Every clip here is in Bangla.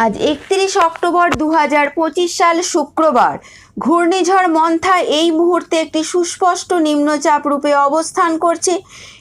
আজ একত্রিশ অক্টোবর দু হাজার পঁচিশ সাল শুক্রবার। ঘূর্ণিঝড় মন্থা এই মুহূর্তে একটি সুস্পষ্ট নিম্নচাপ রূপে অবস্থান করছে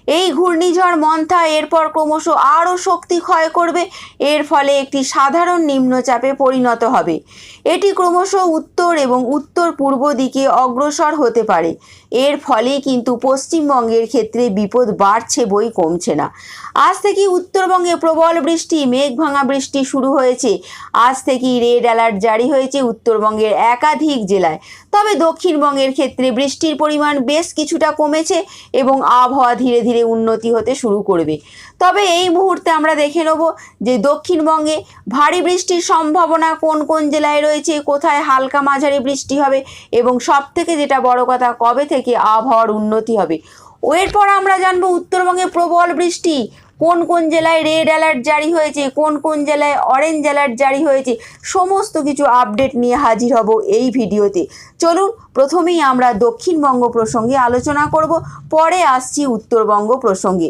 এই ঘূর্ণিঝড় মন্থা এরপর ক্রমশ আরও শক্তি ক্ষয় করবে। এর ফলে একটি সাধারণ নিম্নচাপে পরিণত হবে। এটি ক্রমশ উত্তর এবং উত্তর পূর্ব দিকে অগ্রসর হতে পারে। এর ফলে কিন্তু পশ্চিমবঙ্গের ক্ষেত্রে বিপদ বাড়ছে বই কমছে না। আজ থেকে উত্তরবঙ্গে প্রবল বৃষ্টি, মেঘ ভাঙা বৃষ্টি শুরু হয়েছে। আজ থেকেই রেড অ্যালার্ট জারি হয়েছে উত্তরবঙ্গের একাধিক জেলায়। তবে দক্ষিণবঙ্গের ক্ষেত্রে বৃষ্টির পরিমাণ বেশ কিছুটা কমেছে এবং আবহাওয়া ধীরে ধীরে উন্নতি হতে শুরু করবে। তবে এই মুহূর্তে আমরা দেখে নেব যে দক্ষিণবঙ্গে ভারী বৃষ্টির সম্ভাবনা কোন কোন জেলায় রয়েছে, কোথায় হালকা মাঝারি বৃষ্টি হবে এবং সব থেকে যেটা বড় কথা, কবে থেকে আবহাওয়ার উন্নতি হবে। এরপর আমরা জানব উত্তরবঙ্গে প্রবল বৃষ্টি। কোন কোন জেলায় রেড অ্যালার্ট জারি হয়েছে, কোন কোন জেলায় অরেঞ্জ অ্যালার্ট জারি হয়েছে, সমস্ত কিছু আপডেট নিয়ে হাজির হব এই ভিডিওতে। চলুন, প্রথমেই আমরা দক্ষিণবঙ্গ প্রসঙ্গে আলোচনা করব, পরে আসছি উত্তরবঙ্গ প্রসঙ্গে।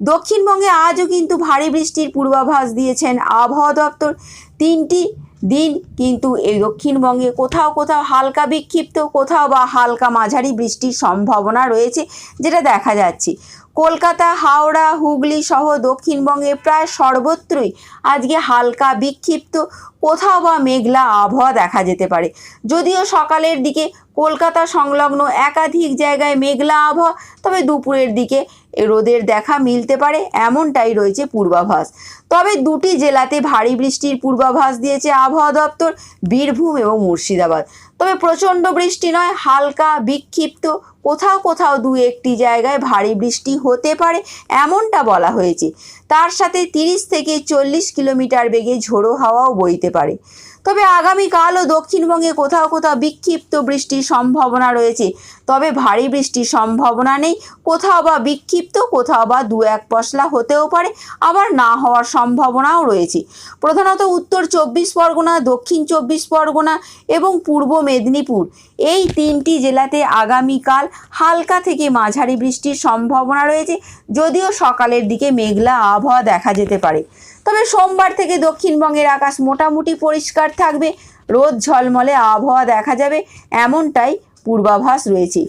দক্ষিণবঙ্গে আজও কিন্তু ভারী বৃষ্টির পূর্বাভাস দিয়েছেন আবহাওয়া দপ্তর। তিনটি দিন, কিন্তু এই দক্ষিণবঙ্গে কোথাও কোথাও হালকা বিক্ষিপ্ত, কোথাও বা হালকা মাঝারি বৃষ্টির সম্ভাবনা রয়েছে, যেটা দেখা যাচ্ছে। কলকাতা, হাওড়া, হুগলি সহ দক্ষিণবঙ্গে প্রায় সর্বত্রই আজকে হালকা বিক্ষিপ্ত, কোথাও বা মেঘলা আবহাওয়া দেখা যেতে পারে। যদিও সকালের দিকে কলকাতা সংলগ্ন একাধিক জায়গায় মেঘলা আবহাওয়া, তবে দুপুরের দিকে রোদের দেখা মিলতে পারে, এমনটাই রয়েছে পূর্বাভাস। তবে দুটি জেলাতে ভারী বৃষ্টির পূর্বাভাস দিয়েছে আবহাওয়া দপ্তর, বীরভূম এবং মুর্শিদাবাদ। তবে প্রচণ্ড বৃষ্টি নয়, হালকা, বিক্ষিপ্ত, কোথাও কোথাও দু একটি জায়গায় ভারী বৃষ্টি হতে পারে, এমনটা বলা হয়েছে। তার সাথে তিরিশ থেকে চল্লিশ কিলোমিটার বেগে ঝোড়ো হাওয়াও বইতে পারে। তবে আগামীকালও দক্ষিণবঙ্গে কোথাও কোথাও বিক্ষিপ্ত বৃষ্টির সম্ভাবনা রয়েছে। তবে ভারী বৃষ্টির সম্ভাবনা নেই। কোথাও বা বিক্ষিপ্ত, কোথাও বা দু এক পশলা হতেও পারে। আবার না হওয়ার সম্ভাবনাও রয়েছে। প্রধানত উত্তর চব্বিশ পরগনা, দক্ষিণ চব্বিশ পরগনা এবং পূর্ব মেদিনীপুর। এই তিনটি জেলাতে আগামীকাল হালকা থেকে মাঝারি বৃষ্টির সম্ভাবনা রয়েছে। যদিও সকালের দিকে মেঘলা আবহাওয়া দেখা যেতে পারে। তবে সোমবার থেকে দক্ষিণবঙ্গের আকাশ মোটামুটি পরিষ্কার থাকবে। রোদ ঝলমলে আবহাওয়া দেখা যাবে, এমনটাই পূর্বাভাস রয়েছে।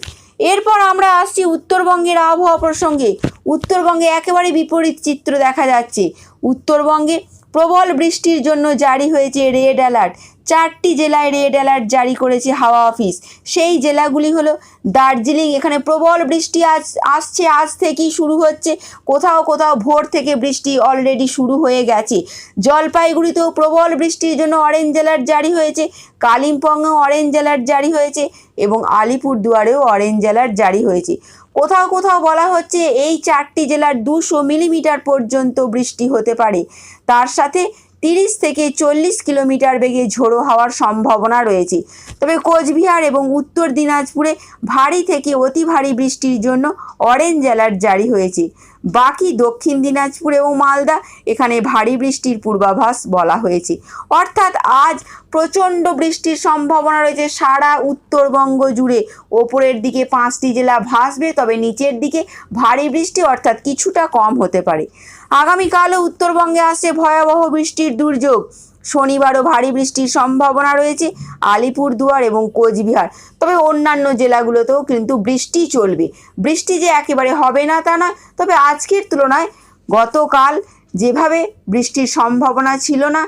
এরপর আমরা আসছি উত্তরবঙ্গের আবহাওয়া প্রসঙ্গে। উত্তরবঙ্গে একেবারে বিপরীত চিত্র দেখা যাচ্ছে। উত্তরবঙ্গে প্রবল বৃষ্টির জন্য জারি হয়েছে রেড অ্যালার্ট। চারটি জেলায় রেড অ্যালার্ট জারি করেছে হাওয়া অফিস। সেই জেলাগুলি হলো দার্জিলিং, এখানে প্রবল বৃষ্টি আজ, আসছে, আজ থেকেই শুরু হচ্ছে। কোথাও কোথাও ভোর থেকে বৃষ্টি অলরেডি শুরু হয়ে গেছে। জলপাইগুড়িতেও প্রবল বৃষ্টির জন্য অরেঞ্জ অ্যালার্ট জারি হয়েছে। কালিম্পংয়েও অরেঞ্জ অ্যালার্ট জারি হয়েছে এবং আলিপুরদুয়ারেও অরেঞ্জ অ্যালার্ট জারি হয়েছে। কোথাও কোথাও বলা হচ্ছে এই চারটি জেলার দুশো মিলিমিটার পর্যন্ত বৃষ্টি হতে পারে। তার সাথে তিরিশ থেকে চল্লিশ কিলোমিটার বেগে ঝোড়ো হওয়ার সম্ভাবনা রয়েছে। তবে কোচবিহার এবং উত্তর দিনাজপুরে ভারী থেকে অতি ভারী বৃষ্টির জন্য অরেঞ্জ অ্যালার্ট জারি হয়েছে। বাকি দক্ষিণ দিনাজপুর এবং মালদা এখানে ভারী বৃষ্টির পূর্বাভাস বলা হয়েছে। অর্থাৎ আজ প্রচণ্ড বৃষ্টির সম্ভাবনা রয়েছে সারা উত্তরবঙ্গ জুড়ে। ওপরের দিকে পাঁচটি জেলা ভাসবে, তবে নিচের দিকে ভারী বৃষ্টি অর্থাৎ কিছুটা কম হতে পারে। আগামীকালও উত্তরবঙ্গে আসছে ভয়াবহ বৃষ্টির দুর্যোগ। শনিবারও ভারী বৃষ্টির সম্ভাবনা রয়েছে আলিপুরদুয়ার এবং কোচবিহার। তবে অন্যান্য জেলাগুলোতেও কিন্তু বৃষ্টি চলবে। বৃষ্টি যে একেবারে হবে না তা না তবে আজকের তুলনায় গতকাল যেভাবে বৃষ্টির সম্ভাবনা ছিল না,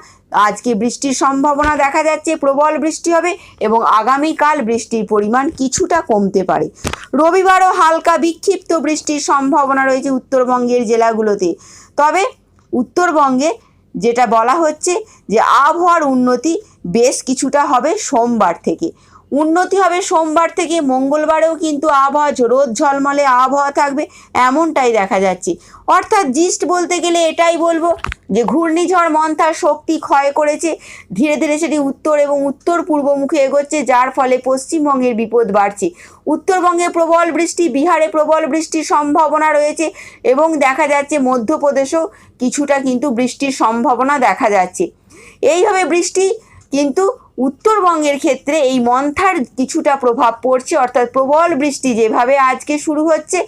আজকে বৃষ্টির সম্ভাবনা দেখা যাচ্ছে, প্রবল বৃষ্টি হবে এবং আগামীকাল বৃষ্টির পরিমাণ কিছুটা কমতে পারে। রবিবারও হালকা বিক্ষিপ্ত বৃষ্টির সম্ভাবনা রয়েছে উত্তরবঙ্গের জেলাগুলোতে। তবে উত্তরবঙ্গে যেটা বলা হচ্ছে যে আবহাওয়ার উন্নতি বেশ কিছুটা হবে সোমবার থেকে। উন্নতি হবে সোমবার থেকে মঙ্গলবারেও কিন্তু আবহাওয়া রোদ ঝলমলে আবহাওয়া থাকবে এমনটাই দেখা যাচ্ছে। অর্থাৎ জিস্ট বলতে গেলে এটাই বলব যে ঘূর্ণিঝড় মন্থার শক্তি ক্ষয় করেছে। ধীরে ধীরে সেটি উত্তর এবং উত্তর পূর্বমুখে এগোচ্ছে, যার ফলে পশ্চিমবঙ্গের বিপদ বাড়ছে। উত্তরবঙ্গে প্রবল বৃষ্টি, বিহারে প্রবল বৃষ্টির সম্ভাবনা রয়েছে এবং দেখা যাচ্ছে মধ্যপ্রদেশেও কিছুটা কিন্তু বৃষ্টির সম্ভাবনা দেখা যাচ্ছে। এইভাবে বৃষ্টি কিন্তু উত্তরবঙ্গের ক্ষেত্রে এই মন্থার কিছুটা প্রভাব পড়ছে, অর্থাৎ প্রবল বৃষ্টি যেভাবে আজকে শুরু হচ্ছে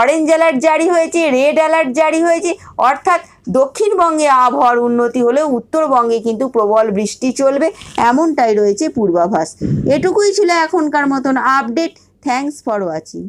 অরেঞ্জ অ্যালার্ট জারি হয়েছে রেড অ্যালার্ট জারি হয়েছে, অর্থাৎ দক্ষিণবঙ্গে আবহাওয়ার উন্নতি হলেও উত্তরবঙ্গে কিন্তু প্রবল বৃষ্টি চলবে, এমনটাই রয়েছে পূর্বাভাস। এটুকুই ছিল এখনকার মতন আপডেট থ্যাঙ্কস ফর ওয়াচিং